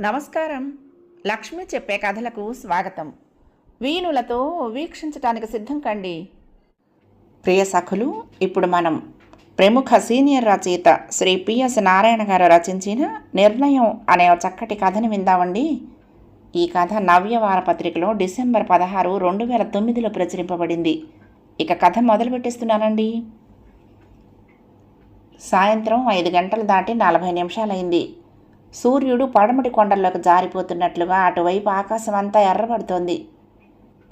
నమస్కారం. లక్ష్మి చెప్పే కథలకు స్వాగతం. వీణులతో వీక్షించటానికి సిద్ధం కండి. ప్రియ సఖులు ఇప్పుడు మనం ప్రముఖ సీనియర్ రచయిత శ్రీ పిఎస్ నారాయణ గారు రచించిన నిర్ణయం అనే చక్కటి కథని విందామండి. ఈ కథ నవ్య వారపత్రికలో డిసెంబర్ పదహారు రెండు వేల తొమ్మిదిలో ప్రచురింపబడింది. ఇక కథ మొదలుపెట్టిస్తున్నానండి. సాయంత్రం ఐదు గంటలు దాటి నలభై నిమిషాలైంది. సూర్యుడు పడమటి కొండల్లోకి జారిపోతున్నట్లుగా అటువైపు ఆకాశం అంతా ఎర్రబడుతోంది.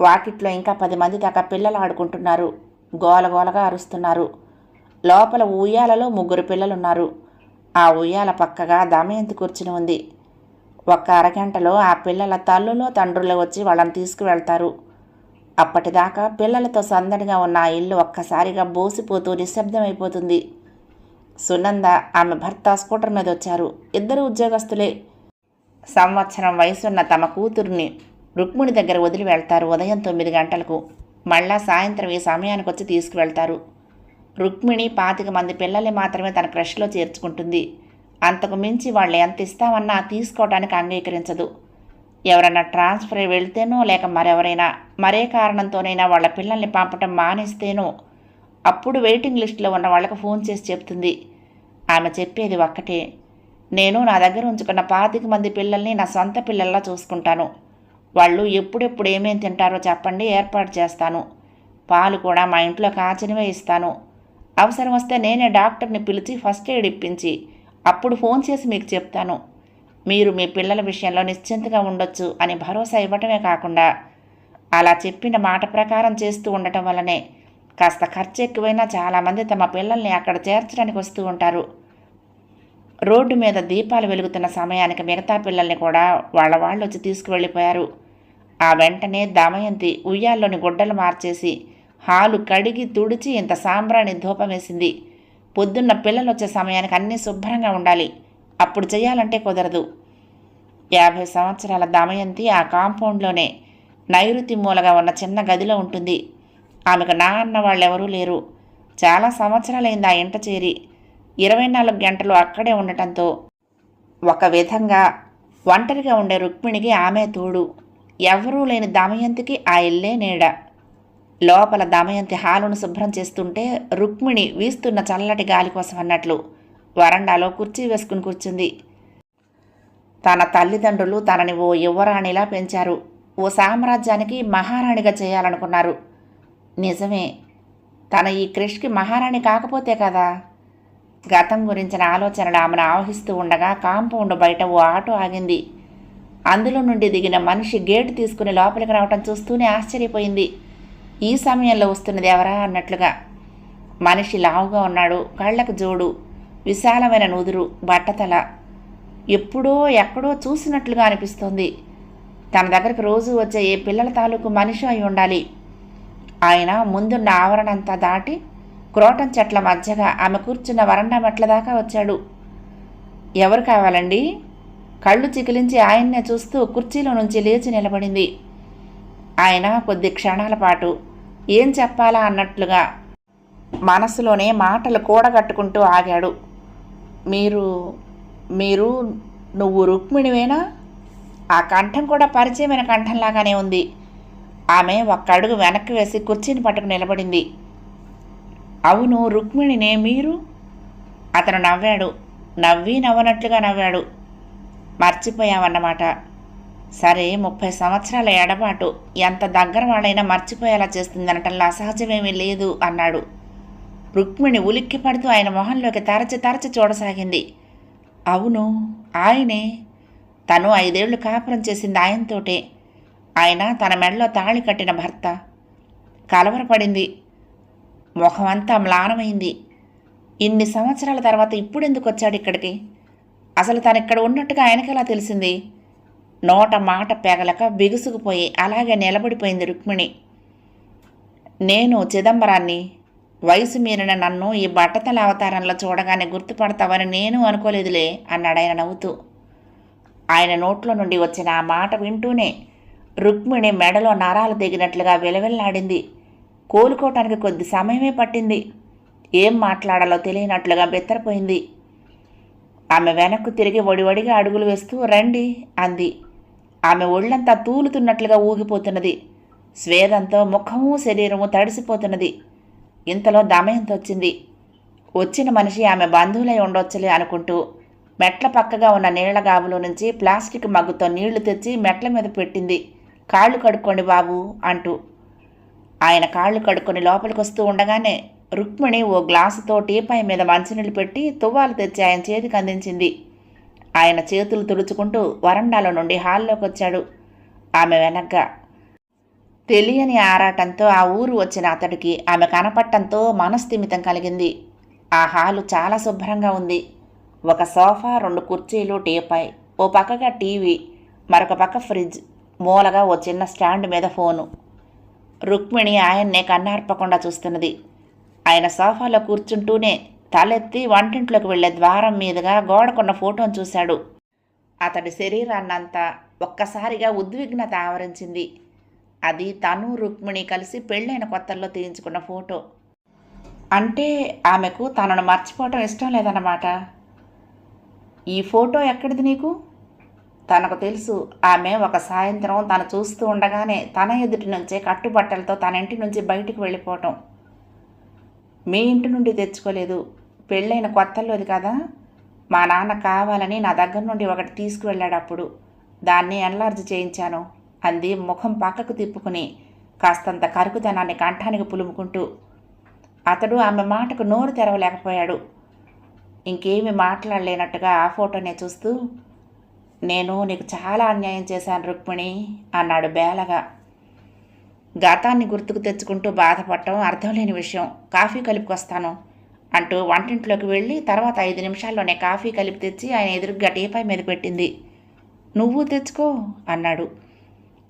వాకిట్లో ఇంకా పది మంది దాకా పిల్లలు ఆడుకుంటున్నారు. గోలగోలగా అరుస్తున్నారు. లోపల ఉయ్యాలలో ముగ్గురు పిల్లలున్నారు. ఆ ఉయ్యాల పక్కగా దమయంతి కూర్చుని ఉంది. ఒక్క అరగంటలో ఆ పిల్లల తల్లులో తండ్రులు వచ్చి వాళ్ళని తీసుకువెళ్తారు. అప్పటిదాకా పిల్లలతో సందడిగా ఉన్న ఆ ఇల్లు ఒక్కసారిగా బోసిపోతూ నిశ్శబ్దమైపోతుంది. సునంద ఆమె భర్త స్కూటర్ మీద వచ్చారు. ఇద్దరు ఉద్యోగస్తులే. సంవత్సరం వయసున్న తమ కూతుర్ని రుక్మిణి దగ్గర వదిలి వెళ్తారు ఉదయం తొమ్మిది గంటలకు. మళ్ళా సాయంత్రం ఈ సమయానికి వచ్చి తీసుకువెళ్తారు. రుక్మిణి పాతిక మంది పిల్లల్ని మాత్రమే తన క్రష్లో చేర్చుకుంటుంది. అంతకు మించి వాళ్ళు ఎంత ఇస్తామన్నా తీసుకోవడానికి అంగీకరించదు. ఎవరైనా ట్రాన్స్ఫర్ వెళ్తేనో లేక మరెవరైనా మరే కారణంతోనైనా వాళ్ళ పిల్లల్ని పంపటం మానేస్తేనో అప్పుడు వెయిటింగ్ లిస్టులో ఉన్న వాళ్ళకు ఫోన్ చేసి చెప్తుంది. ఆమె చెప్పేది ఒక్కటే. నేను నా దగ్గర ఉంచుకున్న పాతిక మంది పిల్లల్ని నా సొంత పిల్లల్లా చూసుకుంటాను. వాళ్ళు ఎప్పుడెప్పుడు ఏమేం తింటారో చెప్పండి ఏర్పాటు చేస్తాను. పాలు కూడా మా ఇంట్లో కాచనివే ఇస్తాను. అవసరం వస్తే నేనే డాక్టర్ని పిలిచి ఫస్ట్ ఎయిడ్ ఇప్పించి అప్పుడు ఫోన్ చేసి మీకు చెప్తాను. మీరు మీ పిల్లల విషయంలో నిశ్చింతగా ఉండొచ్చు అని భరోసా ఇవ్వటమే కాకుండా అలా చెప్పిన మాట ప్రకారం చేస్తూ ఉండటం వల్లనే కాస్త ఖర్చు ఎక్కువైనా చాలామంది తమ పిల్లల్ని అక్కడ చేర్చడానికి వస్తూ ఉంటారు. రోడ్డు మీద దీపాలు వెలుగుతున్న సమయానికి మిగతా పిల్లల్ని కూడా వాళ్ళ వాళ్ళు వచ్చి తీసుకువెళ్ళిపోయారు. ఆ వెంటనే దమయంతి ఉయ్యాల్లోని గుడ్డలు మార్చేసి హాలు కడిగి తుడిచి ఇంత సాంబ్రాణి ధూపం వేసింది. పొద్దున్న పిల్లలు వచ్చే సమయానికి అన్నీ శుభ్రంగా ఉండాలి. అప్పుడు చేయాలంటే కుదరదు. యాభై సంవత్సరాల దమయంతి ఆ కాంపౌండ్లోనే నైరుతి మూలగా ఉన్న చిన్న గదిలో ఉంటుంది. ఆమెకు నా అన్న వాళ్ళెవరూ లేరు. చాలా సంవత్సరాలైంది ఆ ఇంట చేరి. ఇరవై నాలుగు గంటలు అక్కడే ఉండటంతో ఒక విధంగా ఒంటరిగా ఉండే రుక్మిణికి ఆమె తోడు. ఎవరూ లేని దమయంతికి ఆ ఇల్లే నీడ. లోపల దమయంతి హాలును శుభ్రం చేస్తుంటే రుక్మిణి వీస్తున్న చల్లటి గాలి కోసం అన్నట్లు వరండాలో కుర్చీ వేసుకుని కూర్చుంది. తన తల్లిదండ్రులు తనని ఓ యువరాణిలా పెంచారు. ఓ సామ్రాజ్యానికి మహారాణిగా చేయాలనుకున్నారు. నిజమే. తన ఈ క్రిష్కి మహారాణి కాకపోతే కదా? గతం గురించిన ఆలోచనలు ఆమెను ఆవహిస్తూ ఉండగా కాంపౌండ్ బయట ఓ ఆటో ఆగింది. అందులో నుండి దిగిన మనిషి గేటు తీసుకుని లోపలికి రావటం చూస్తూనే ఆశ్చర్యపోయింది. ఈ సమయంలో వస్తున్నది ఎవరా అన్నట్లుగా. మనిషి లావుగా ఉన్నాడు కళ్ళకు జోడు విశాలమైన నుదురు బట్టతల. ఎప్పుడో ఎక్కడో చూసినట్లుగా అనిపిస్తోంది. తన దగ్గరకు రోజు వచ్చే ఏ పిల్లల తాలూకు మనిషి అయి ఉండాలి. ఆయన ముందున్న ఆవరణంతా దాటి క్రోటం చెట్ల మధ్యగా ఆమె కూర్చున్న వరండా మెట్ల దాకా వచ్చాడు. ఎవరు కావాలండి? కళ్ళు చికిలించి ఆయన్నే చూస్తూ కుర్చీలో నుంచి లేచి నిలబడింది. ఆయన కొద్ది క్షణాల పాటు ఏం చెప్పాలా అన్నట్లుగా మనసులోనే మాటలు కూడగట్టుకుంటూ ఆగాడు. మీరు మీరు నువ్వు రుక్మిణివేనా? ఆ కంఠం కూడా పరిచయమైన కంఠంలాగానే ఉంది. ఆమె ఒక్క అడుగు వెనక్కి వేసి కుర్చీని పట్టుకు నిలబడింది. అవును రుక్మిణినే మీరు? అతను నవ్వాడు. నవ్వి నవ్వనట్లుగా నవ్వాడు. మర్చిపోయావన్నమాట. సరే ముప్పై సంవత్సరాల ఎడబాటు. ఎంత దగ్గర వాళ్ళైనా మర్చిపోయేలా చేస్తుందనటంలో అసహజమేమీ లేదు అన్నాడు. రుక్మిణి ఉలిక్కి పడుతూ ఆయన మొహంలోకి తరచి తరచి చూడసాగింది. అవును ఆయనే. తను ఐదేళ్ళు కాపురం చేసింది ఆయనతోటే. ఆయన తన మెడలో తాళి కట్టిన భర్త. కలవరపడింది. ముఖమంతా మ్లానమైంది. ఇన్ని సంవత్సరాల తర్వాత ఇప్పుడు ఎందుకు వచ్చాడు ఇక్కడికి? అసలు తను ఇక్కడ ఉన్నట్టుగా ఆయనకెలా తెలిసింది? నోట మాట పెగలక బిగుసుకుపోయి అలాగే నిలబడిపోయింది రుక్మిణి. నేను చిదంబరాన్ని వయసు మీరిన నన్ను ఈ బట్టతల అవతారంలో చూడగానే గుర్తుపడతావని నేను అనుకోలేదులే అన్నాడు ఆయన నవ్వుతూ. ఆయన నోట్లో నుండి వచ్చిన ఆ మాట వింటూనే రుక్మిణి మెడలో నరాలు దిగినట్లుగా విలవిల్లాడింది. కోలుకోవటానికి కొద్ది సమయమే పట్టింది. ఏం మాట్లాడాలో తెలియనట్లుగా బెత్తరపోయింది. ఆమె వెనక్కు తిరిగి వడివడిగా అడుగులు వేస్తూ రండి అంది. ఆమె ఒళ్ళంతా తూలుతున్నట్లుగా ఊగిపోతున్నది. స్వేదంతో ముఖము శరీరము తడిసిపోతున్నది. ఇంతలో దమయంతొచ్చింది వచ్చిన మనిషి ఆమె బంధువులై ఉండొచ్చలే అనుకుంటూ మెట్ల పక్కగా ఉన్న నీళ్ళ గాబులో నుంచి ప్లాస్టిక్ మగ్గుతో నీళ్ళు తెచ్చి మెట్ల మీద పెట్టింది. కాళ్ళు కడుక్కోండి బాబు అంటూ ఆయన కాళ్ళు కడుక్కొని లోపలికి వస్తూ ఉండగానే రుక్మిణి ఓ గ్లాసుతో టీపాయ్ మీద మంచినీళ్ళు పెట్టి తువ్వాలు తెచ్చి ఆయన చేతికి అందించింది. ఆయన చేతులు తుడుచుకుంటూ వరండాలో నుండి హాల్లోకి వచ్చాడు. ఆమె వెనగ్గా తెలియని ఆరాటంతో ఆ ఊరు వచ్చిన అతడికి ఆమె కనపట్టంతో మనస్థిమితం కలిగింది. ఆ హాలు చాలా శుభ్రంగా ఉంది. ఒక సోఫా రెండు కుర్చీలు టీపాయ్ ఓ పక్కగా టీవీ మరొక పక్క ఫ్రిడ్జ్. మూలగా ఓ చిన్న స్టాండ్ మీద ఫోను. రుక్మిణి ఆయన్నే కన్నార్పకుండా చూస్తున్నది. ఆయన సోఫాలో కూర్చుంటూనే తలెత్తి వంటింట్లోకి వెళ్ళే ద్వారం మీదుగా గోడకున్న ఫోటోను చూశాడు. అతడి శరీరాన్నంతా ఒక్కసారిగా ఉద్విగ్నత ఆవరించింది. అది తను రుక్మిణి కలిసి పెళ్ళైన కొత్తల్లో తీయించుకున్న ఫోటో. అంటే ఆమెకు తనను మర్చిపోవటం ఇష్టం లేదన్నమాట. ఈ ఫోటో ఎక్కడిది నీకు? తనకు తెలుసు ఆమె ఒక సాయంత్రం తను చూస్తూ ఉండగానే తన ఎదుటి నుంచే కట్టుబట్టలతో తన ఇంటి నుంచి బయటికి వెళ్ళిపోవటం. మీ ఇంటి నుండి తెచ్చుకోలేదు. పెళ్ళైన కొత్తల్లోది కదా. మా నాన్న కావాలని నా దగ్గర నుండి ఒకటి తీసుకువెళ్ళాడు అప్పుడు. దాన్ని ఎన్లార్జ్ చేయించాను. అంది ముఖం పక్కకు తిప్పుకుని కాస్తంత కరుకుదనాన్ని కంఠానికి పులుముకుంటూ. అతడు ఆమె మాటకు నోరు తెరవలేకపోయాడు. ఇంకేమి మాట్లాడలేనట్టుగా ఆ ఫోటోనే చూస్తూ నేను నీకు చాలా అన్యాయం చేశాను రుక్మిణి అన్నాడు బేలగా. గతాన్ని గుర్తుకు తెచ్చుకుంటూ బాధపడటం అర్థం లేని విషయం. కాఫీ కలుపుకొస్తాను అంటూ వంటింట్లోకి వెళ్ళి తర్వాత ఐదు నిమిషాల్లోనే కాఫీ కలిపి తెచ్చి ఆయన ఎదురుగా టీపాయ్ మీద పెట్టింది. నువ్వు తెచ్చుకో అన్నాడు.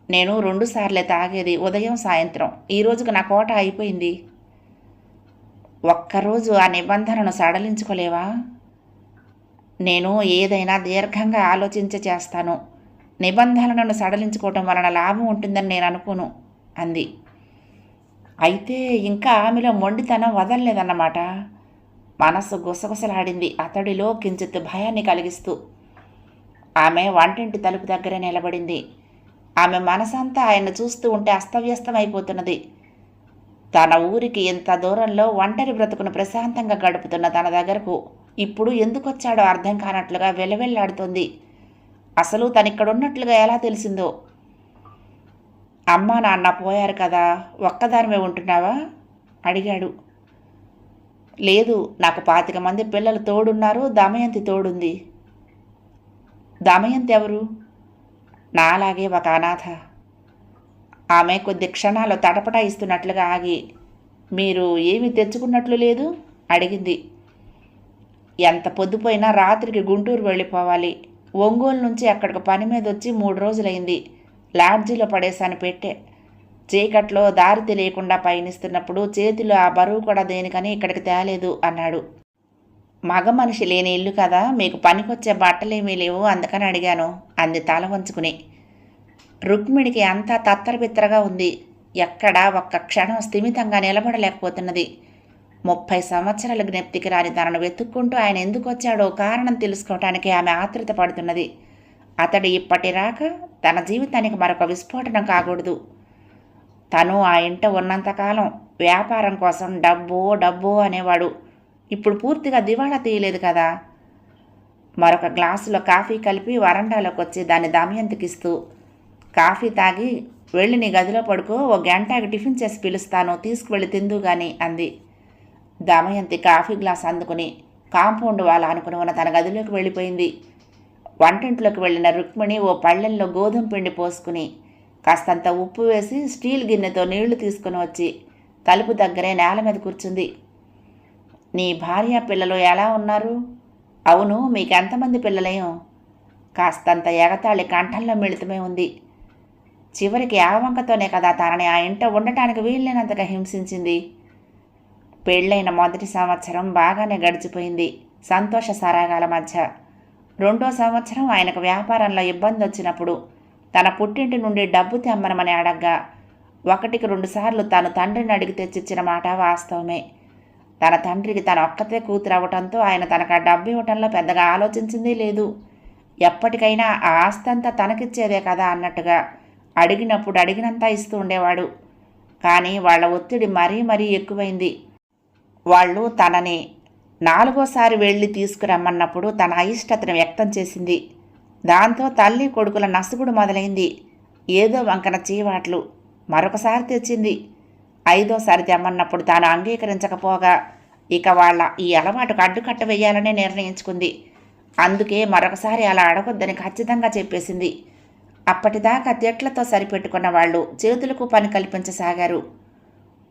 నేను రెండు సార్లే తాగేది ఉదయం సాయంత్రం. ఈ రోజుకు నా కోట అయిపోయింది. ఒక్కరోజు ఆ నిబంధనను సడలించుకోలేవా? నేను ఏదైనా దీర్ఘంగా ఆలోచించ చేస్తాను. నిబంధనలను సడలించుకోవటం వలన లాభం ఉంటుందని నేను అనుకోను అంది. అయితే ఇంకా ఆమెలో మొండితనం వదలలేదన్నమాట. మనస్సు గుసగుసలాడింది. అతడిలో కించిత్ భయాన్ని కలిగిస్తూ ఆమె వంటింటి తలుపు దగ్గర నిలబడింది. ఆమె మనసంతా ఆయన చూస్తూ ఉంటే అస్తవ్యస్తం అయిపోతున్నది తన ఊరికి ఇంత దూరంలో ఒంటరి బ్రతుకును ప్రశాంతంగా గడుపుతున్న తన దగ్గరకు ఇప్పుడు ఎందుకు వచ్చాడో అర్థం కానట్లుగా వెలవెల్లాడుతోంది అసలు తనిక్కడున్నట్లుగా ఎలా తెలిసిందో. అమ్మా నాన్న పోయారు కదా ఒక్కదానిమే ఉంటున్నావా? అడిగాడు. లేదు నాకు పాతిక మంది పిల్లలు తోడున్నారు దమయంతి తోడుంది. దమయంతి ఎవరు? నాలాగే ఒక అనాథ. ఆమె కొద్ది క్షణాలు తటపటాయిస్తున్నట్లుగా ఆగి మీరు ఏమి తెచ్చుకున్నట్లు లేదు? అడిగింది. ఎంత పొద్దుపోయినా రాత్రికి గుంటూరు వెళ్ళిపోవాలి. ఒంగోలు నుంచి అక్కడికి పని మీద వచ్చి మూడు రోజులైంది. లాడ్జీలో పడేశాను పెట్టే. చీకట్లో దారి తెలియకుండా పయనిస్తున్నప్పుడు చేతిలో ఆ బరువు కూడా దేనికని ఇక్కడికి తేలేదు అన్నాడు. మగ మనిషి లేని ఇల్లు కదా మీకు పనికొచ్చే బట్టలేమీ లేవు అందుకని అడిగాను అంది తల వంచుకుని. రుక్మిణికి అంతా తత్తరబిత్తరగా ఉంది. ఎక్కడా ఒక్క క్షణం స్థిమితంగా నిలబడలేకపోతున్నది. ముప్పై సంవత్సరాల జ్ఞప్తికి రాని తనను వెతుక్కుంటూ ఆయన ఎందుకు వచ్చాడో కారణం తెలుసుకోవటానికి ఆమె ఆతృత పడుతున్నది. అతడు ఇప్పటి రాక తన జీవితానికి మరొక విస్ఫోటనం కాకూడదు. తను ఆ ఇంట ఉన్నంతకాలం వ్యాపారం కోసం డబ్బో డబ్బో అనేవాడు. ఇప్పుడు పూర్తిగా దివాళా తీయలేదు కదా. మరొక గ్లాసులో కాఫీ కలిపి వరండాలోకి వచ్చి దాన్ని దమయంతికిస్తూ కాఫీ తాగి వెళ్ళి నీ గదిలో పడుకో ఓ గంటకి టిఫిన్ చేసి పిలుస్తాను తీసుకువెళ్ళి తిందు గాని అంది. దమయంతి కాఫీ గ్లాస్ అందుకుని కాంపౌండ్ వాళ్ళ అనుకుని ఉన్న తన గదిలోకి వెళ్ళిపోయింది. వంటింట్లోకి వెళ్ళిన రుక్మిణి ఓ పళ్ళెంలో గోధుమ పిండి పోసుకుని కాస్తంత ఉప్పు వేసి స్టీల్ గిన్నెతో నీళ్ళు తీసుకుని వచ్చి తలుపు దగ్గరే నేల మీద కూర్చుంది. నీ భార్య పిల్లలు ఎలా ఉన్నారు? అవును మీకెంతమంది పిల్లలేం? కాస్తంత ఎగతాళి కంఠంలో మిళితమే ఉంది. చివరికి ఆవంకతోనే కదా తనని ఆ ఇంట ఉండటానికి వీల్లేనంతగా హింసించింది. పెళ్ళైన మొదటి సంవత్సరం బాగానే గడిచిపోయింది సంతోష సరాగాల మధ్య. రెండో సంవత్సరం ఆయనకు వ్యాపారంలో ఇబ్బంది వచ్చినప్పుడు తన పుట్టింటి నుండి డబ్బు తెమ్మనమని అడగ్గా ఒకటికి రెండుసార్లు తాను తండ్రిని అడిగి తెచ్చిచ్చిన మాట వాస్తవమే. తన తండ్రికి తన ఒక్కతే కూతురు అవ్వటంతో ఆయన తనకు ఆ డబ్బు ఇవ్వటంలో పెద్దగా ఆలోచించిందే లేదు. ఎప్పటికైనా ఆ ఆస్తి అంతా తనకిచ్చేదే కదా అన్నట్టుగా అడిగినప్పుడు అడిగినంతా ఇస్తూ ఉండేవాడు. కానీ వాళ్ళ ఒత్తిడి మరీ మరీ ఎక్కువైంది. వాళ్ళు తనని నాలుగోసారి వెళ్ళి తీసుకురమ్మన్నప్పుడు తన అయిష్టతను వ్యక్తం చేసింది. దాంతో తల్లి కొడుకుల నసుగుడు మొదలైంది. ఏదో వంకన చీవాట్లు మరొకసారి తెచ్చింది. ఐదోసారి తెమ్మన్నప్పుడు తాను అంగీకరించకపోగా ఇక వాళ్ళ ఈ అలవాటుకు అడ్డుకట్ట వేయాలనే నిర్ణయించుకుంది. అందుకే మరొకసారి అలా అడగొద్దని ఖచ్చితంగా చెప్పేసింది. అప్పటిదాకా తెట్లతో సరిపెట్టుకున్న వాళ్ళు చేతులకు పని కల్పించసాగారు.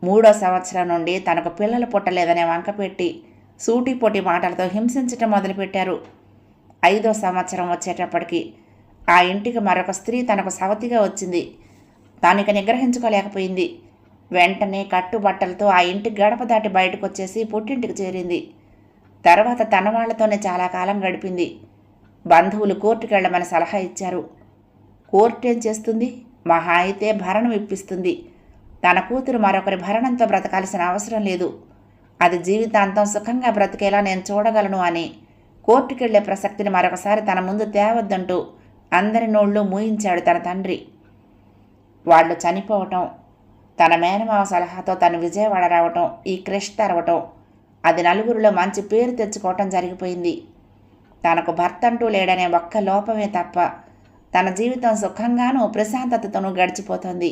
మూడో సంవత్సరం నుండి తనకు పిల్లలు పుట్టలేదనే వంకపెట్టి సూటిపోటి మాటలతో హింసించటం మొదలుపెట్టారు. ఐదో సంవత్సరం వచ్చేటప్పటికి ఆ ఇంటికి మరొక స్త్రీ తనకు సవతిగా వచ్చింది. తానిక నిగ్రహించుకోలేకపోయింది. వెంటనే కట్టుబట్టలతో ఆ ఇంటి గడప దాటి బయటకు వచ్చేసి పుట్టింటికి చేరింది. తర్వాత తన వాళ్ళతోనే చాలా కాలం గడిపింది. బంధువులు కోర్టుకు వెళ్ళమని సలహా ఇచ్చారు. కోర్టు ఏం చేస్తుంది? మహా అయితే భరణం ఇప్పిస్తుంది. తన కూతురు మరొకరి భరణంతో బ్రతకాల్సిన అవసరం లేదు. అది జీవితాంతం సుఖంగా బ్రతికేలా నేను చూడగలను అని కోర్టుకెళ్ళే ప్రసక్తిని మరొకసారి తన ముందు తేవద్దంటూ అందరి నోళ్ళు మూయించాడు తన తండ్రి. వాళ్ళు చనిపోవటం తన మేనమావ సలహాతో తను విజయవాడ రావటం ఈ క్రిష్ తెరవటం అది నలుగురిలో మంచి పేరు తెచ్చుకోవటం జరిగిపోయింది. తనకు భర్త అంటూ లేడనే ఒక్క లోపమే తప్ప తన జీవితం సుఖంగానూ ప్రశాంతతతోనూ గడిచిపోతుంది.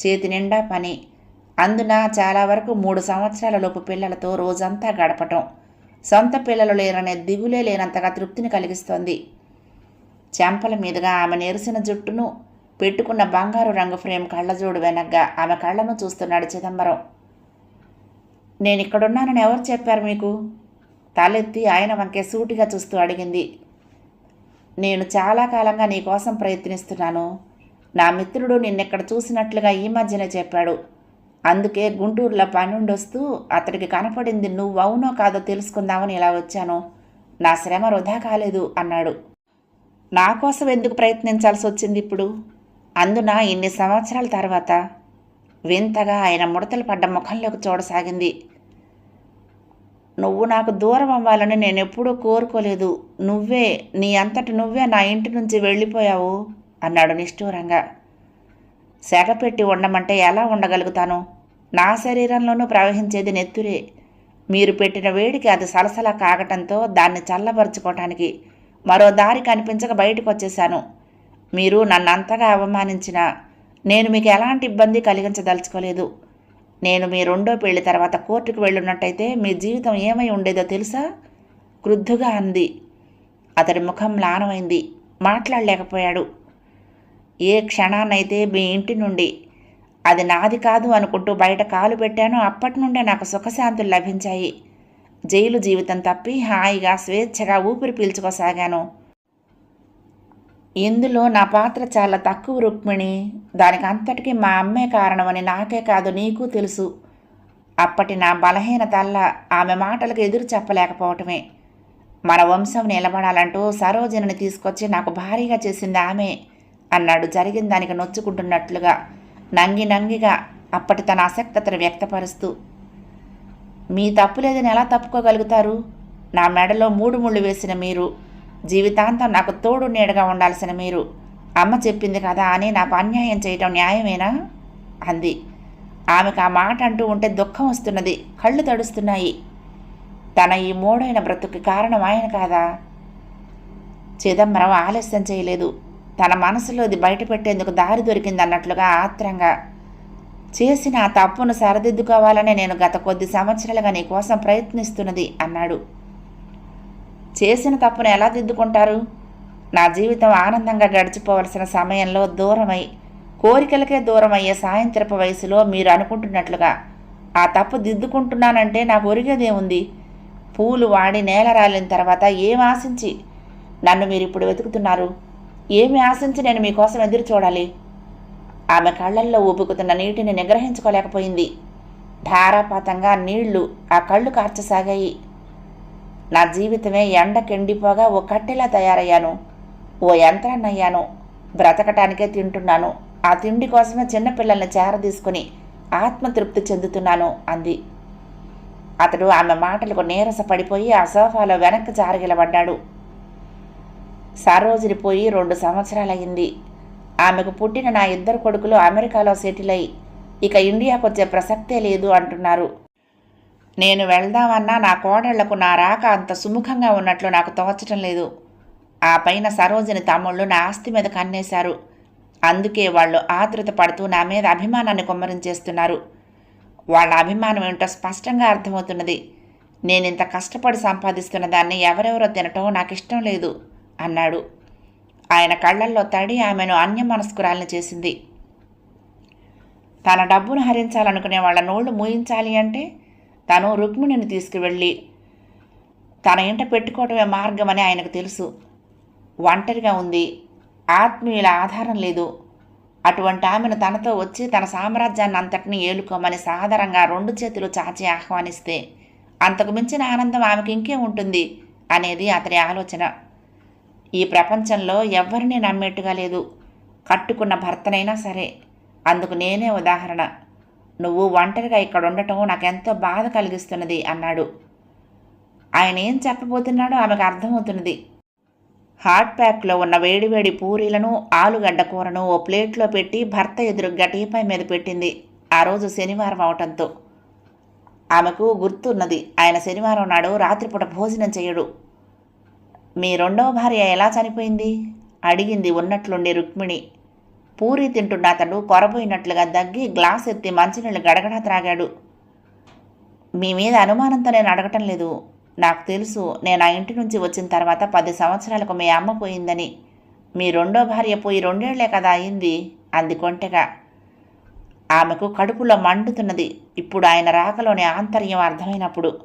చేతి నిండా పని. అందున చాలా వరకు మూడు సంవత్సరాల లోపు పిల్లలతో రోజంతా గడపటం. సొంత పిల్లలు లేరనే దిగులే లేనంతగా తృప్తిని కలిగిస్తోంది. చెంపల మీదుగా ఆమె నెరిసిన జుట్టును పెట్టుకున్న బంగారు రంగు ఫ్రేమ్ కళ్ళజోడు వెనగ్గా ఆమె కళ్ళను చూస్తున్నాడు చిదంబరం. నేను ఇక్కడున్నానని ఎవరు చెప్పారు మీకు? తలెత్తి ఆయన వంకే సూటిగా చూస్తూ అడిగింది. నేను చాలా కాలంగా నీకోసం ప్రయత్నిస్తున్నాను. నా మిత్రుడు నిన్నెక్కడ చూసినట్లుగా ఈ మధ్యనే చెప్పాడు. అందుకే గుంటూరులో పనుండొస్తూ అతడికి కనపడింది నువ్వు అవునో కాదో తెలుసుకుందామని ఇలా వచ్చాను. నా శ్రమ వృధా కాలేదు అన్నాడు. నా కోసం ఎందుకు ప్రయత్నించాల్సి వచ్చింది ఇప్పుడు? అందున ఇన్ని సంవత్సరాల తర్వాత వింతగా ఆయన ముడతలు పడ్డ ముఖంలోకి చూడసాగింది. నువ్వు నాకు దూరం అవ్వాలని నేను ఎప్పుడూ కోరుకోలేదు. నువ్వే నీ అంతటి నువ్వే నా ఇంటి నుంచి వెళ్ళిపోయావు. అన్నాడు నిష్ఠూరంగా. సెగపెట్టి ఉండమంటే ఎలా ఉండగలుగుతాను? నా శరీరంలోనూ ప్రవహించేది నెత్తురే. మీరు పెట్టిన వేడికి అది సలసలా కాగటంతో దాన్ని చల్లబరుచుకోవటానికి మరో దారి కనిపించక బయటకు వచ్చేశాను మీరు నన్ను అంతగా అవమానించినా నేను మీకు ఎలాంటి ఇబ్బంది కలిగించదలుచుకోలేదు. నేను మీ రెండో పెళ్ళి తర్వాత కోర్టుకు వెళ్ళున్నట్టయితే మీ జీవితం ఏమై ఉండేదో తెలుసా? క్రుద్ధుగా అంది. అతడి ముఖం లానమైంది. మాట్లాడలేకపోయాడు. ఏ క్షణాన్నైతే మీ ఇంటి నుండి అది నాది కాదు అనుకుంటూ బయట కాలు పెట్టానో అప్పటి నుండే నాకు సుఖశాంతులు లభించాయి. జైలు జీవితం తప్పి హాయిగా స్వేచ్ఛగా ఊపిరి పీల్చుకోసాగాను. ఇందులో నా పాత్ర చాలా తక్కువ రుక్మిణి. దానికి అంతటికీ మా అమ్మే కారణమని నాకే కాదు నీకు తెలుసు. అప్పటి నా బలహీనతల్లా ఆమె మాటలకు ఎదురు చెప్పలేకపోవటమే. మన వంశం నిలబడాలంటూ సరోజనని తీసుకొచ్చి నాకు భారీగా చేసింది ఆమె. అన్నాడు. జరిగిన దానికి నొచ్చుకుంటున్నట్లుగా నంగి నంగిగా అప్పటి తన అసక్తతను వ్యక్తపరుస్తూ మీ తప్పు లేదని ఎలా తప్పుకోగలుగుతారు? నా మెడలో మూడు ముళ్ళు వేసిన మీరు జీవితాంతం నాకు తోడు నీడగా ఉండాల్సిన మీరు. అమ్మ చెప్పింది కదా అని నాకు అన్యాయం చేయటం న్యాయమేనా? అంది. ఆమెకు ఆ మాట అంటూ ఉంటే దుఃఖం వస్తున్నది. కళ్ళు తడుస్తున్నాయి. తన ఈ మూడైన బ్రతుకు కారణం ఆయన కాదా? చిదంబరం ఆలస్యం చేయలేదు. తన మనసులోది బయటపెట్టేందుకు దారి దొరికింది అన్నట్లుగా ఆత్రంగా చేసిన ఆ తప్పును సరిదిద్దుకోవాలని నేను గత కొద్ది సంవత్సరాలుగా నీకోసం ప్రయత్నిస్తున్నది అన్నాడు. చేసిన తప్పును ఎలా దిద్దుకుంటారు? నా జీవితం ఆనందంగా గడిచిపోవలసిన సమయంలో దూరమై కోరికలకే దూరం అయ్యే సాయంత్రపు వయసులో మీరు అనుకుంటున్నట్లుగా ఆ తప్పు దిద్దుకుంటున్నానంటే నాకు ఒరిగేదేముంది? పూలు వాడి నేల రాలిన తర్వాత ఏం ఆశించి నన్ను మీరు ఇప్పుడు వెతుకుతున్నారు? ఏమి ఆశించి నేను మీకోసం ఎదురు చూడాలి? ఆమె కళ్ళల్లో ఊపుకుతున్న నీటిని నిగ్రహించుకోలేకపోయింది. ధారాపాతంగా నీళ్ళు ఆ కళ్ళు కార్చసాగాయి. నా జీవితమే ఎండకెండిపోగా ఓ కట్టెలా తయారయ్యాను. ఓ యంత్రాన్నయ్యాను బ్రతకటానికే తింటున్నాను. ఆ తిండి కోసమే చిన్నపిల్లల్ని చేరదీసుకుని ఆత్మతృప్తి చెందుతున్నాను అంది. అతడు ఆమె మాటలకు నీరస పడిపోయి ఆ సోఫాలో వెనక్కి జారగిలబడ్డాడు. సరోజిని పోయి రెండు సంవత్సరాలయ్యింది. ఆమెకు పుట్టిన నా ఇద్దరు కొడుకులు అమెరికాలో సెటిల్ అయి ఇక ఇండియాకు వచ్చే ప్రసక్తే లేదు అంటున్నారు. నేను వెళ్దామన్నా నా కోడళ్ళకు నా రాక అంత సుముఖంగా ఉన్నట్లు నాకు తోచటం లేదు. ఆ పైన సరోజిని తమ్ముళ్ళు నా ఆస్తి మీద కన్నేశారు. అందుకే వాళ్ళు ఆతృత పడుతూ నా మీద అభిమానాన్ని కుమ్మరించేస్తున్నారు. వాళ్ళ అభిమానం ఏంటో స్పష్టంగా అర్థమవుతున్నది. నేను ఇంత కష్టపడి సంపాదిస్తున్న దాన్ని ఎవరెవరో తినటం నాకు ఇష్టం లేదు. అన్నాడు. ఆయన కళ్ళల్లో తడి ఆమెను అన్యమనస్కురాల్ని చేసింది. తన డబ్బును హరించాలనుకునే వాళ్ళ నోళ్ళు మూయించాలి అంటే తను రుక్మిణిని తీసుకువెళ్ళి తన ఇంట పెట్టుకోవటమే మార్గమని ఆయనకు తెలుసు. ఒంటరిగా ఉంది. ఆత్మీయుల ఆధారం లేదు. అటువంటి ఆమెను తనతో వచ్చి తన సామ్రాజ్యాన్ని అంతటిని ఏలుకోమని సాధారణంగా రెండు చేతులు చాచి ఆహ్వానిస్తే అంతకు మించిన ఆనందం ఆమెకి ఇంకే ఉంటుంది అనేది అతని ఆలోచన. ఈ ప్రపంచంలో ఎవ్వరిని నమ్మేట్టుగా లేదు. కట్టుకున్న భర్తనైనా సరే. అందుకు నేనే ఉదాహరణ. నువ్వు ఒంటరిగా ఇక్కడ ఉండటం నాకెంతో బాధ కలిగిస్తున్నది అన్నాడు. ఆయన ఏం చెప్పబోతున్నాడో ఆమెకు అర్థమవుతున్నది. హాట్ ప్యాక్లో ఉన్న వేడివేడి పూరీలను ఆలుగడ్డ కూరను ఓ ప్లేట్లో పెట్టి భర్త ఎదురుగ్గా టీపై మీద పెట్టింది. ఆ రోజు శనివారం అవటంతో. ఆమెకు గుర్తున్నది. ఆయన శనివారం నాడు రాత్రిపూట భోజనం చేయడు. మీ రెండవ భార్య ఎలా చనిపోయింది? అడిగింది ఉన్నట్లుండి రుక్మిణి. పూరి తింటున్న అతడు కొరబోయినట్లుగా దగ్గి గ్లాస్ ఎత్తి మంచినీళ్ళు గడగడా త్రాగాడు. మీ మీద అనుమానంతో నేను అడగటం లేదు. నాకు తెలుసు నేను ఆ ఇంటి నుంచి వచ్చిన తర్వాత పది సంవత్సరాలకు మీ అమ్మ పోయిందని. మీ రెండో భార్య పోయి రెండేళ్ళే కదా అయింది అంది కొంటెగా. ఆమెకు కడుపులో మండుతున్నది. ఇప్పుడు ఆయన రాకలోని ఆంతర్యం అర్థమైనప్పుడు.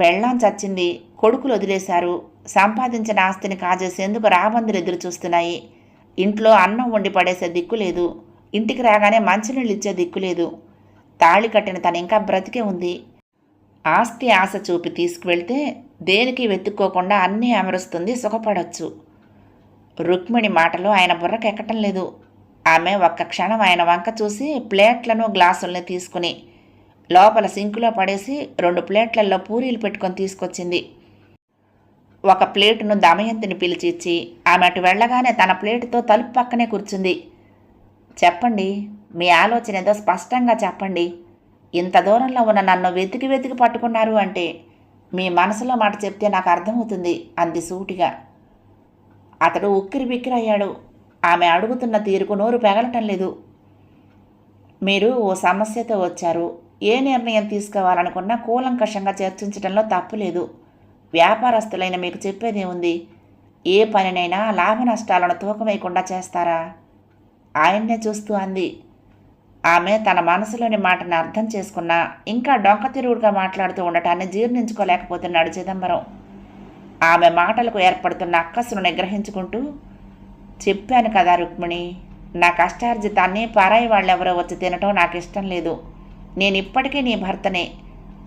పెళ్ళాం చచ్చింది కొడుకులు వదిలేశారు సంపాదించిన ఆస్తిని కాజేసేందుకు రాబందులు ఎదురు చూస్తున్నాయి ఇంట్లో అన్నం వండి పడేసే దిక్కు లేదు. ఇంటికి రాగానే మంచినీళ్ళు ఇచ్చే దిక్కు లేదు. తాళి కట్టిన తను ఇంకా బ్రతికే ఉంది. ఆస్తి ఆశ చూపి తీసుకువెళ్తే దేనికి వెతుక్కోకుండా అన్నీ అమరుస్తుంది సుఖపడొచ్చు. రుక్మిణి మాటలు ఆయన బుర్రకెక్కటం లేదు. ఆమె ఒక్క క్షణం ఆయన వంక చూసి ప్లేట్లను గ్లాసుల్ని తీసుకుని లోపల సింకులో పడేసి రెండు ప్లేట్లలో పూరీలు పెట్టుకొని తీసుకొచ్చింది. ఒక ప్లేటును దమయంతిని పిలిచి ఇచ్చి ఆమె అటు వెళ్ళగానే తన ప్లేటుతో తలుపు పక్కనే కూర్చుంది. చెప్పండి మీ ఆలోచన ఏదో స్పష్టంగా చెప్పండి. ఇంత దూరంలో ఉన్న నన్ను వెతికి వెతికి పట్టుకున్నారు అంటే మీ మనసులో మాట చెప్తే నాకు అర్థమవుతుంది అంది సూటిగా. అతడు ఉక్కిరి బిక్కిరయ్యాడు ఆమె అడుగుతున్న తీరుకు నోరు పెగలటం లేదు. మీరు ఓ సమస్యతో వచ్చారు. ఏ నిర్ణయం తీసుకోవాలనుకున్నా కూలంకషంగా చర్చించడంలో తప్పులేదు వ్యాపారస్తులైన మీకు చెప్పేది ఉంది ఏ పనినైనా లాభ నష్టాలను తూకమేయకుండా చేస్తారా? ఆయన్నే చూస్తూ అంది. ఆమె తన మనసులోని మాటను అర్థం చేసుకున్నా ఇంకా డొంకతిరుగుడుగా మాట్లాడుతూ ఉండటాన్ని జీర్ణించుకోలేకపోతున్నాడు చిదంబరం. ఆమె మాటలకు ఏర్పడుతున్న అక్కసును నిగ్రహించుకుంటూ చెప్పాను కదా రుక్మిణి నా కష్టార్జితాన్ని పారాయి వాళ్ళెవరో వచ్చి తినటం నాకు ఇష్టం లేదు. నేను ఇప్పటికీ నీ భర్తనే.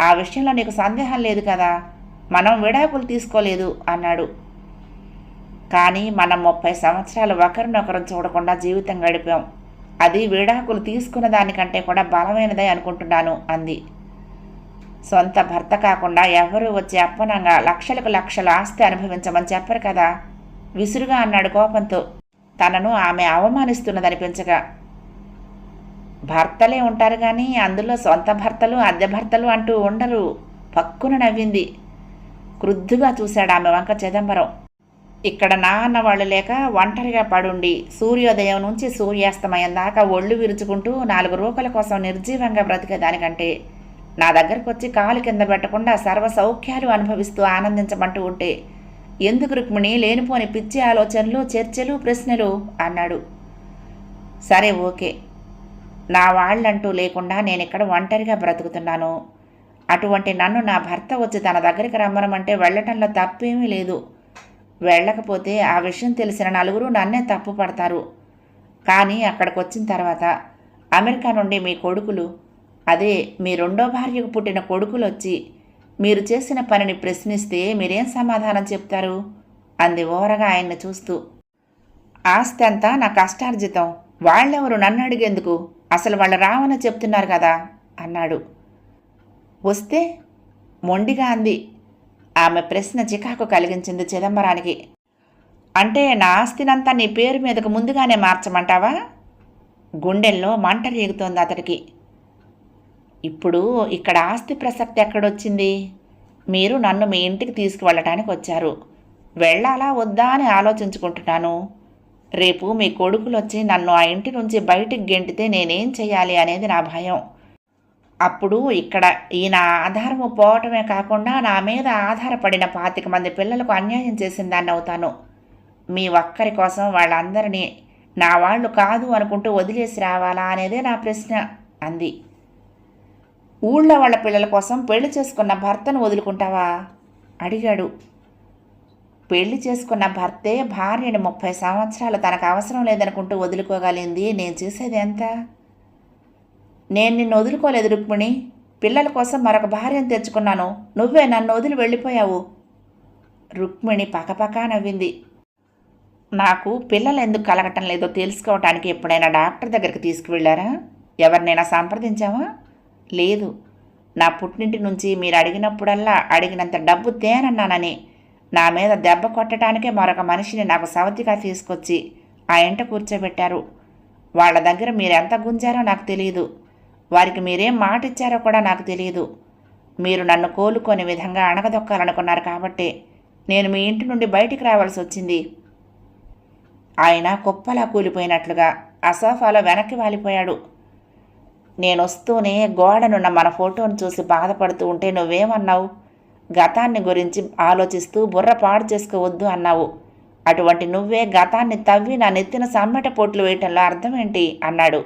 ఆ విషయంలో నీకు సందేహం లేదు కదా? మనం విడాకులు తీసుకోలేదు అన్నాడు. కానీ మనం ముప్పై సంవత్సరాలు ఒకరినొకరు చూడకుండా జీవితం గడిపాం. అది విడాకులు తీసుకున్న దానికంటే కూడా బలమైనదే అనుకుంటున్నాను అంది. సొంత భర్త కాకుండా ఎవరు వచ్చి అప్పనంగా లక్షలకు లక్షల ఆస్తి అనుభవించమని చెప్పరు కదా? విసురుగా అన్నాడు కోపంతో. తనను ఆమె అవమానిస్తున్నదనిపించగా. భర్తలే ఉంటారు కానీ అందులో సొంత భర్తలు అద్దె భర్తలు అంటూ ఉండరు. పక్కున నవ్వింది. క్రుద్ధుగా చూశాడు ఆమె వంక చిదంబరం. ఇక్కడ నాన్న వాళ్ళు లేక ఒంటరిగా పడుండి. సూర్యోదయం నుంచి సూర్యాస్తమయం దాకా ఒళ్ళు విరుచుకుంటూ నాలుగు రూపాయల కోసం నిర్జీవంగా బ్రతికేదానికంటే నా దగ్గరకు వచ్చి కాలు కింద పెట్టకుండా సర్వ సౌఖ్యాలు అనుభవిస్తూ ఆనందించమంటూ ఉంటే ఎందుకు రుక్మిణి లేనిపోని పిచ్చి ఆలోచనలు చర్చలు ప్రశ్నలు? అన్నాడు. సరే ఓకే. నా వాళ్ళంటూ లేకుండా నేను ఇక్కడ ఒంటరిగా బ్రతుకుతున్నాను. అటువంటి నన్ను నా భర్త వచ్చి తన దగ్గరికి రమ్మనమంటే వెళ్ళటంలో తప్పేమీ లేదు. వెళ్ళకపోతే ఆ విషయం తెలిసిన నలుగురు నన్నే తప్పు పడతారు. కానీ అక్కడికి వచ్చిన తర్వాత అమెరికా నుండి మీ కొడుకులు అదే మీ రెండో భార్యకు పుట్టిన కొడుకులు వచ్చి మీరు చేసిన పనిని ప్రశ్నిస్తే మీరేం సమాధానం చెప్తారు? అంది ఓరగా ఆయన్ని చూస్తూ. ఆస్తి అంతా నా కష్టార్జితం. వాళ్ళెవరు నన్ను అడిగేందుకు? అసలు వాళ్ళు రావని చెప్తున్నారు కదా అన్నాడు. వస్తే మొండిగా అంది. ఆమె ప్రశ్న చికాకు కలిగించింది చిదంబరానికి. అంటే నా ఆస్తినంతా నీ పేరు మీదకు ముందుగానే మార్చమంటావా? గుండెల్లో మంట రేగుతోంది అతడికి. ఇప్పుడు ఇక్కడ ఆస్తి ప్రసక్తి ఎక్కడొచ్చింది? మీరు నన్ను మీ ఇంటికి తీసుకువెళ్ళటానికి వచ్చారు. వెళ్ళాలా వద్దా అని ఆలోచించుకుంటున్నాను. రేపు మీ కొడుకులు వచ్చి నన్ను ఆ ఇంటి నుంచి బయటికి గెంటితే నేనేం చేయాలి అనేది నా భయం. అప్పుడు ఇక్కడ ఈయన ఆధారము పోవటమే కాకుండా నా మీద ఆధారపడిన పాతిక మంది పిల్లలకు అన్యాయం చేసిన దాన్ని అవుతాను. మీ ఒక్కరి కోసం వాళ్ళందరినీ నా వాళ్ళు కాదు అనుకుంటూ వదిలేసి రావాలా అనేదే నా ప్రశ్న అంది. ఊళ్ళో వాళ్ళ పిల్లల కోసం పెళ్ళి చేసుకున్న భర్తను వదులుకుంటావా? అడిగాడు. పెళ్ళి చేసుకున్న భర్తే భార్యని ముప్పై సంవత్సరాలు తనకు అవసరం లేదనుకుంటూ వదులుకోగలిగింది నేను చేసేది ఎంత? నేను నిన్ను వదులుకోలేదు రుక్మిణి. పిల్లల కోసం మరొక భార్యను తెచ్చుకున్నాను. నువ్వే నన్ను వదిలి వెళ్ళిపోయావు. రుక్మిణి పకపకా నవ్వింది. నాకు పిల్లలు ఎందుకు కలగటం లేదో తెలుసుకోవటానికి ఎప్పుడైనా డాక్టర్ దగ్గరికి తీసుకువెళ్ళారా? ఎవరినైనా సంప్రదించావా? లేదు. నా పుట్టింటి నుంచి మీరు అడిగినప్పుడల్లా అడిగినంత డబ్బు తేనన్నానని. నా మీద దెబ్బ కొట్టడానికే మరొక మనిషిని నాకు సవతిగా తీసుకొచ్చి ఆ ఇంట కూర్చోబెట్టారు. వాళ్ళ దగ్గర మీరు ఎంత గుంజారో నాకు తెలియదు వారికి మీరేం మాట ఇచ్చారో కూడా నాకు తెలియదు మీరు నన్ను కోలుకొని విధంగా అణగదొక్కాలనుకున్నారు కాబట్టే నేను మీ ఇంటి నుండి బయటికి రావాల్సి వచ్చింది. ఆయన కుప్పలా కూలిపోయినట్లుగా ఆ సోఫాలో వెనక్కి వాలిపోయాడు. నేను వస్తూనే గోడనున్న మన ఫోటోను చూసి బాధపడుతూ ఉంటే నువ్వేమన్నావు? గతాన్ని గురించి ఆలోచిస్తూ బుర్ర పాడు చేసుకోవద్దు అన్నావు. అటువంటి నువ్వే గతాన్ని తవ్వి నా నెత్తిన సమ్మెట పోట్లు వేయటంలో అర్థమేంటి అన్నాడు.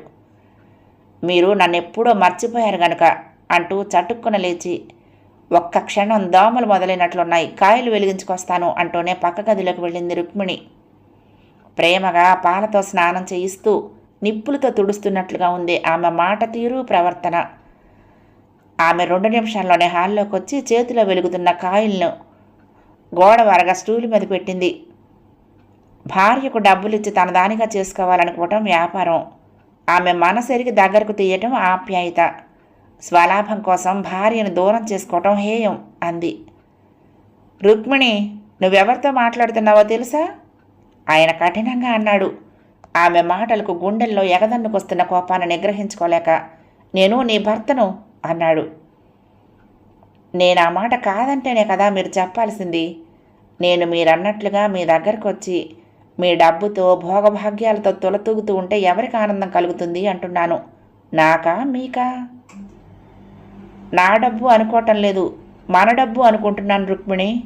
మీరు నన్ను ఎప్పుడో మర్చిపోయారు గనక అంటూ చటుక్కున లేచి ఒక్క క్షణం దోమలు మొదలైనట్లున్నాయి కాయలు వెలిగించుకొస్తాను అంటూనే పక్క గదిలోకి వెళ్ళింది రుక్మిణి. ప్రేమగా పాలతో స్నానం చేయిస్తూ నిప్పులతో తుడుస్తున్నట్లుగా ఉంది ఆమె మాట తీరు ప్రవర్తన. ఆమె రెండు నిమిషాల్లోనే హాల్లోకి వచ్చి చేతిలో వెలుగుతున్న కాయలను గోడ వరగా స్టూల్ మీద పెట్టింది. భార్యకు డబ్బులిచ్చి తన దానిగా చేసుకోవాలనుకోవటం వ్యాపారం. ఆమె మనసెరిగి దగ్గరకు తీయటం ఆప్యాయత. స్వలాభం కోసం భార్యను దూరం చేసుకోవటం హేయం అంది. రుక్మిణి నువ్వెవరితో మాట్లాడుతున్నావో తెలుసా? ఆయన కఠినంగా అన్నాడు. ఆమె మాటలకు గుండెల్లో ఎగదన్నుకొస్తున్న కోపాన్ని నిగ్రహించుకోలేక. నేను నీ భర్తను అన్నాడు. నేను ఆ మాట కాదంటేనే కదా మీరు చెప్పాల్సింది. నేను మీరన్నట్లుగా మీ దగ్గరకు వచ్చి మీ డబ్బుతో భోగభాగ్యాలతో తొలతూగుతూ ఉంటే ఎవరికి ఆనందం కలుగుతుంది అంటున్నాను. నాకా? మీకా? నా డబ్బు అనుకోవటం లేదు. మన డబ్బు అనుకుంటున్నాను రుక్మిణి.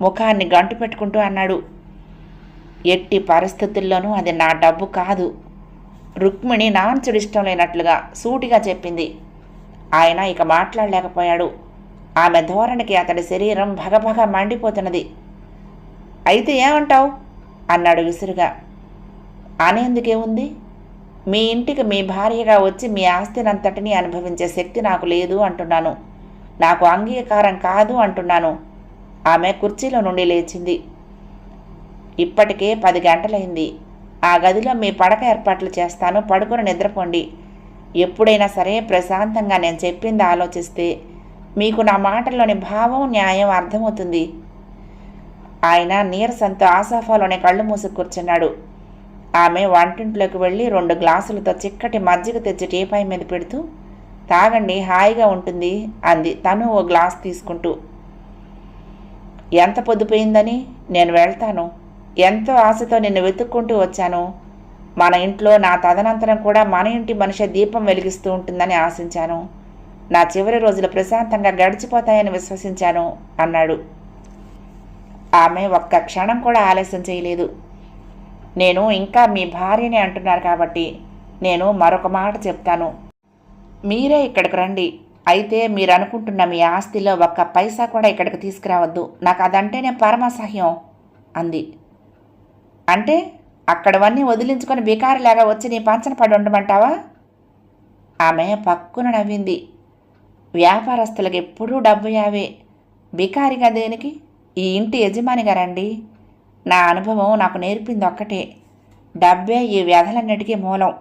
ముఖాన్ని గంటు పెట్టుకుంటూ అన్నాడు. ఎట్టి పరిస్థితుల్లోనూ అది నా డబ్బు కాదు. రుక్మిణి నాంచుడు ఇష్టం లేనట్లుగా సూటిగా చెప్పింది. ఆయన ఇక మాట్లాడలేకపోయాడు. ఆమె ధోరణికి అతడి శరీరం భగభగ మండిపోతున్నది. అయితే ఏమంటావు? అన్నాడు విసురుగా. అనేందుకేముంది మీ ఇంటికి మీ భార్యగా వచ్చి మీ ఆస్తినంతటినీ అనుభవించే శక్తి నాకు లేదు అంటున్నాను. నాకు అంగీకారం కాదు అంటున్నాను. ఆమె కుర్చీలో నుండి లేచింది. ఇప్పటికే పది గంటలైంది. ఆ గదిలో మీ పడక ఏర్పాట్లు చేస్తాను. పడుకుని నిద్రపోండి. ఎప్పుడైనా సరే ప్రశాంతంగా నేను చెప్పింది ఆలోచిస్తే మీకు నా మాటల్లోని భావం న్యాయం అర్థమవుతుంది. ఆయన నీరసంతో ఆసాఫాలోనే కళ్ళు మూసి కూర్చున్నాడు. ఆమె వంటింట్లోకి వెళ్ళి రెండు గ్లాసులతో చిక్కటి మజ్జిగ తెచ్చి టీపాయి మీద పెడుతూ తాగండి హాయిగా ఉంటుంది అంది తను ఓ గ్లాస్ తీసుకుంటూ. ఎంత పొద్దుపోయిందని నేను వెళ్తాను. ఎంతో ఆశతో నిన్ను వెతుక్కుంటూ వచ్చాను. మన ఇంట్లో నా తదనంతరం కూడా మన ఇంటి మనిషి దీపం వెలిగిస్తూ ఉంటుందని ఆశించాను. నా చివరి రోజులు ప్రశాంతంగా గడిచిపోతాయని విశ్వసించాను అన్నాడు. ఆమె ఒక్క క్షణం కూడా ఆలస్యం చేయలేదు. నేను ఇంకా మీ భార్యని అంటున్నారు కాబట్టి నేను మరొక మాట చెప్తాను. మీరే ఇక్కడికి రండి. అయితే మీరు అనుకుంటున్న మీ ఆస్తిలో ఒక్క పైసా కూడా ఇక్కడికి తీసుకురావద్దు. నాకు అదంటేనే పరమసహ్యం అంది. అంటే అక్కడవన్నీ వదిలించుకొని బికారిలాగా వచ్చి నీ పంచన పడి ఉండమంటావా? ఆమె పక్కున నవ్వింది. వ్యాపారస్తులకు ఎప్పుడూ డబ్బు యావే. బికారిగా దేనికి? ఈ ఇంటి యజమాని గారండి. నా అనుభవం నాకు నేర్పింది ఒక్కటే. డబ్బే ఈ వ్యధలన్నిటికీ మూలం.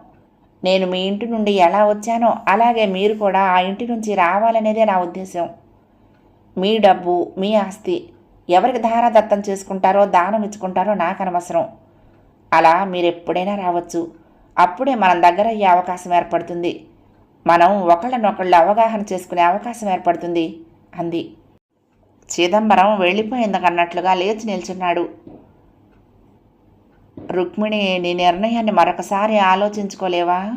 నేను మీ ఇంటి నుండి ఎలా వచ్చానో అలాగే మీరు కూడా ఆ ఇంటి నుంచి రావాలనేదే నా ఉద్దేశం. మీ డబ్బు మీ ఆస్తి ఎవరికి దారాదత్తం చేసుకుంటారో దానం ఇచ్చుకుంటారో నాకు అనవసరం. అలా మీరు ఎప్పుడైనా రావచ్చు. అప్పుడే మనం దగ్గర అయ్యే అవకాశం ఏర్పడుతుంది. మనం ఒకళ్ళనొకళ్ళు అవగాహన చేసుకునే అవకాశం ఏర్పడుతుంది అంది. చిదంబరం వెళ్ళిపోయిందకన్నట్లుగా లేచి నిల్చున్నాడు. రుక్మిణి నీ నిర్ణయాన్ని మరొకసారి ఆలోచించుకోలేవా?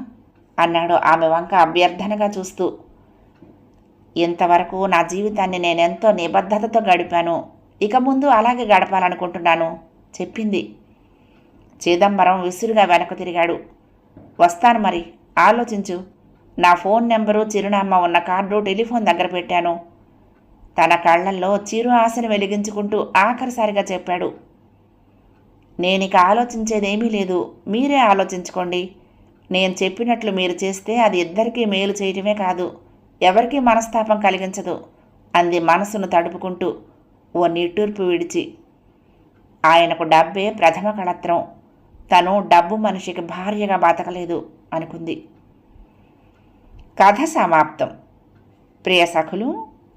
అన్నాడు ఆమె వంక అభ్యర్థనగా చూస్తూ. ఇంతవరకు నా జీవితాన్ని నేనెంతో నిబద్ధతతో గడిపాను. ఇక ముందు అలాగే గడపాలనుకుంటున్నాను చెప్పింది. చిదంబరం విసురుగా వెనక్కు తిరిగాడు. వస్తాను మరి ఆలోచించు. నా ఫోన్ నెంబరు చిరునామా ఉన్న కార్డు టెలిఫోన్ దగ్గర పెట్టాను. తన కళ్ళల్లో చిరు ఆశను వెలిగించుకుంటూ ఆఖరిసారిగా చెప్పాడు. నేనిక ఆలోచించేదేమీ లేదు. మీరే ఆలోచించుకోండి. నేను చెప్పినట్లు మీరు చేస్తే అది ఇద్దరికీ మేలు చేయటమే కాదు ఎవరికీ మనస్తాపం కలిగించదు అంది మనసును తడుపుకుంటూ ఓ నిట్టూర్పు విడిచి. ఆయనకు డబ్బే ప్రథమ కళత్రం. తను డబ్బు మనిషికి భార్యగా బతకలేదు అనుకుంది. కథ సమాప్తం. ప్రియ సఖులు